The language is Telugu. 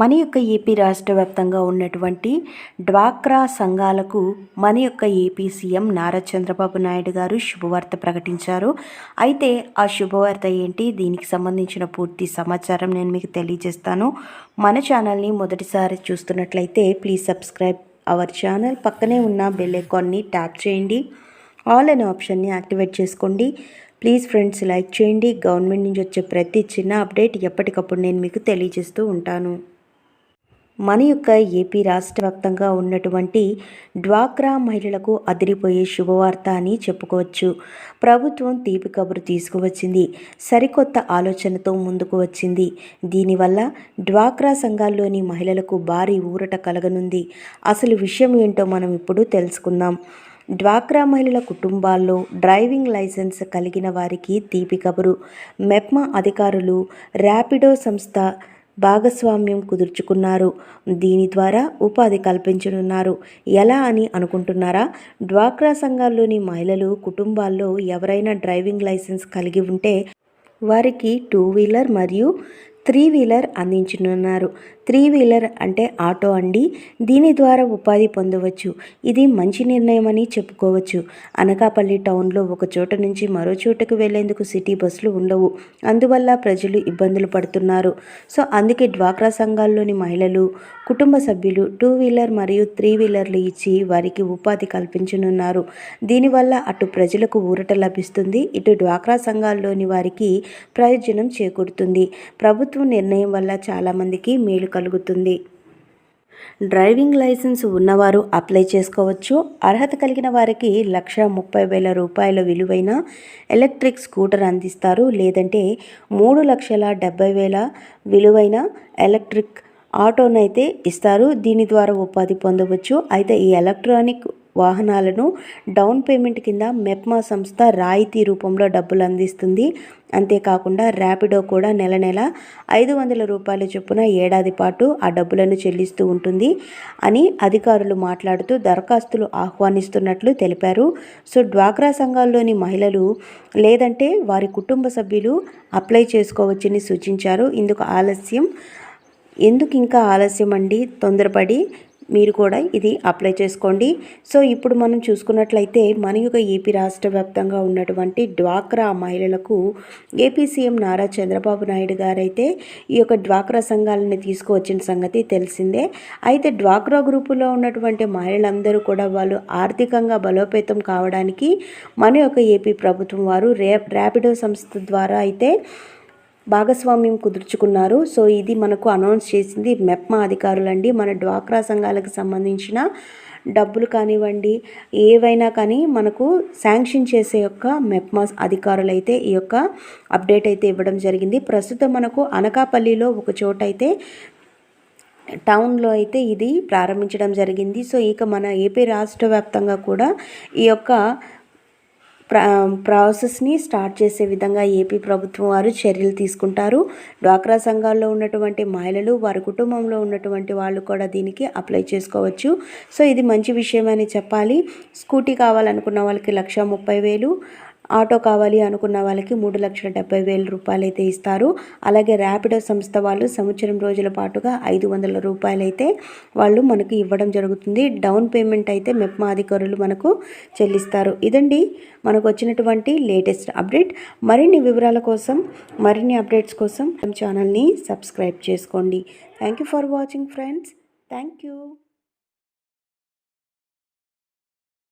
మన యొక్క ఏపీ రాష్ట్ర వ్యాప్తంగా ఉన్నటువంటి డ్వాక్రా సంఘాలకు మన యొక్క ఏపీ సీఎం నారా చంద్రబాబు నాయుడు గారు శుభవార్త ప్రకటించారు. అయితే ఆ శుభవార్త ఏంటి? దీనికి సంబంధించిన పూర్తి సమాచారం నేను మీకు తెలియజేస్తాను. మన ఛానల్ని మొదటిసారి చూస్తున్నట్లయితే ప్లీజ్ సబ్స్క్రైబ్ అవర్ ఛానల్. పక్కనే ఉన్న బెల్ ఐకాన్ని ట్యాప్ చేయండి. ఆల్ అనే ఆప్షన్ని యాక్టివేట్ చేసుకోండి. ప్లీజ్ ఫ్రెండ్స్ లైక్ చేయండి. గవర్నమెంట్ నుంచి వచ్చే ప్రతి చిన్న అప్డేట్ ఎప్పటికప్పుడు నేను మీకు తెలియజేస్తూ ఉంటాను. మన యొక్క ఏపీ రాష్ట్ర వ్యాప్తంగా ఉన్నటువంటి డ్వాక్రా మహిళలకు అదిరిపోయే శుభవార్త అని చెప్పుకోవచ్చు. ప్రభుత్వం తీపి కబురు తీసుకువచ్చింది. సరికొత్త ఆలోచనతో ముందుకు వచ్చింది. దీనివల్ల డ్వాక్రా సంఘాల్లోని మహిళలకు భారీ ఊరట కలగనుంది. అసలు విషయం ఏంటో మనం ఇప్పుడు తెలుసుకుందాం. డ్వాక్రా మహిళల కుటుంబాల్లో డ్రైవింగ్ లైసెన్స్ కలిగిన వారికి తీపి కబురు. మెప్మా అధికారులు ర్యాపిడో సంస్థ భాగస్వామ్యం కుదుర్చుకున్నారు. దీని ద్వారా ఉపాధి కల్పించనున్నారు. ఎలా అని అనుకుంటున్నారా? డ్వాక్రా సంఘాల్లోని మహిళలు కుటుంబాల్లో ఎవరైనా డ్రైవింగ్ లైసెన్స్ కలిగి ఉంటే వారికి టూ వీలర్ మరియు త్రీ వీలర్ అందించనున్నారు. త్రీ వీలర్ అంటే ఆటో అండి. దీని ద్వారా ఉపాధి పొందవచ్చు. ఇది మంచి నిర్ణయం అని చెప్పుకోవచ్చు. అనకాపల్లి టౌన్లో ఒక చోట నుంచి మరో చోటకు వెళ్ళేందుకు సిటీ బస్సులు ఉండవు. అందువల్ల ప్రజలు ఇబ్బందులు పడుతున్నారు. సో అందుకే డ్వాక్రా సంఘాల్లోని మహిళలు కుటుంబ సభ్యులు టూ వీలర్ మరియు త్రీ వీలర్లు ఇచ్చి వారికి ఉపాధి కల్పించనున్నారు. దీనివల్ల అటు ప్రజలకు ఊరట లభిస్తుంది. ఇటు డ్వాక్రా సంఘాల్లోని వారికి ప్రయోజనం చేకూరుతుంది. ప్రభుత్వం నిర్ణయం వల్ల చాలామందికి మేలు కలుగుతుంది. డ్రైవింగ్ లైసెన్స్ ఉన్నవారు అప్లై చేసుకోవచ్చు. అర్హత కలిగిన వారికి లక్ష ముప్పై వేల రూపాయల విలువైన ఎలక్ట్రిక్ స్కూటర్ అందిస్తారు. లేదంటే మూడు లక్షల డెబ్బై వేల విలువైన ఎలక్ట్రిక్ ఆటోనైతే ఇస్తారు. దీని ద్వారా ఉపాధి పొందవచ్చు. అయితే ఈ ఎలక్ట్రానిక్ వాహనాలను డౌన్ పేమెంట్ కింద మెప్మా సంస్థ రాయితీ రూపంలో డబ్బులు అందిస్తుంది అంతేకాకుండా ర్యాపిడో కూడా నెల నెల ఐదు వందల రూపాయల చొప్పున ఏడాది పాటు ఆ డబ్బులను చెల్లిస్తూ ఉంటుంది అని అధికారులు మాట్లాడుతూ దరఖాస్తులు ఆహ్వానిస్తున్నట్లు తెలిపారు. సో డ్వాక్రా సంఘాల్లోని మహిళలు లేదంటే వారి కుటుంబ సభ్యులు అప్లై చేసుకోవచ్చని సూచించారు. ఇందుకు ఆలస్యం ఎందుకు ఇంకా ఆలస్యం అండి తొందరపడి మీరు కూడా ఇది అప్లై చేసుకోండి. సో ఇప్పుడు మనం చూసుకున్నట్లయితే మన యొక్క ఏపీ రాష్ట్ర వ్యాప్తంగా ఉన్నటువంటి డ్వాక్రా మహిళలకు ఏపీ సీఎం నారా చంద్రబాబు నాయుడు గారైతే ఈ యొక్క డ్వాక్రా సంఘాలని తీసుకువచ్చిన సంగతి తెలిసిందే. అయితే డ్వాక్రా గ్రూపులో ఉన్నటువంటి మహిళలందరూ కూడా వాళ్ళు ఆర్థికంగా బలోపేతం కావడానికి మన యొక్క ఏపీ ప్రభుత్వం వారు ర్యాపిడో సంస్థ ద్వారా అయితే భాగస్వామ్యం కుదుర్చుకున్నారు. సో ఇది మనకు అనౌన్స్ చేసింది మెప్మా అధికారులండి. మన డ్వాక్రా సంఘాలకు సంబంధించిన డబ్బులు కానివ్వండి ఏవైనా కానీ మనకు శాంక్షన్ చేసే యొక్క మెప్మా అధికారులు అయితే ఈ యొక్క అప్డేట్ అయితే ఇవ్వడం జరిగింది. ప్రస్తుతం మనకు అనకాపల్లిలో ఒక చోట అయితే టౌన్లో అయితే ఇది ప్రారంభించడం జరిగింది. సో ఇక మన ఏపీ రాష్ట్ర వ్యాప్తంగా కూడా ఈ యొక్క ప్రాసెస్ని స్టార్ట్ చేసే విధంగా ఏపీ ప్రభుత్వం వారు చర్యలు తీసుకుంటారు. డ్వాక్రా సంఘాల్లో ఉన్నటువంటి మహిళలు వారి కుటుంబంలో ఉన్నటువంటి వాళ్ళు కూడా దీనికి అప్లై చేసుకోవచ్చు. సో ఇది మంచి విషయం అని చెప్పాలి. స్కూటీ కావాలనుకున్న వాళ్ళకి లక్ష ముప్పై వేలు ఆటో కావాలి అనుకున్న వాళ్ళకి మూడు లక్షల డెబ్బై వేల రూపాయలు అయితే ఇస్తారు. అలాగే ర్యాపిడో సంస్థ వాళ్ళు సంవత్సరం రోజుల పాటుగా ఐదు వందల రూపాయలు అయితే వాళ్ళు మనకు ఇవ్వడం జరుగుతుంది. డౌన్ పేమెంట్ అయితే మెప్మా అధికారులు మనకు చెల్లిస్తారు. ఇదండి మనకు వచ్చినటువంటి లేటెస్ట్ అప్డేట్. మరిన్ని వివరాల కోసం మరిన్ని అప్డేట్స్ కోసం ఛానల్ని సబ్స్క్రైబ్ చేసుకోండి. Thank you for watching friends. Thank you.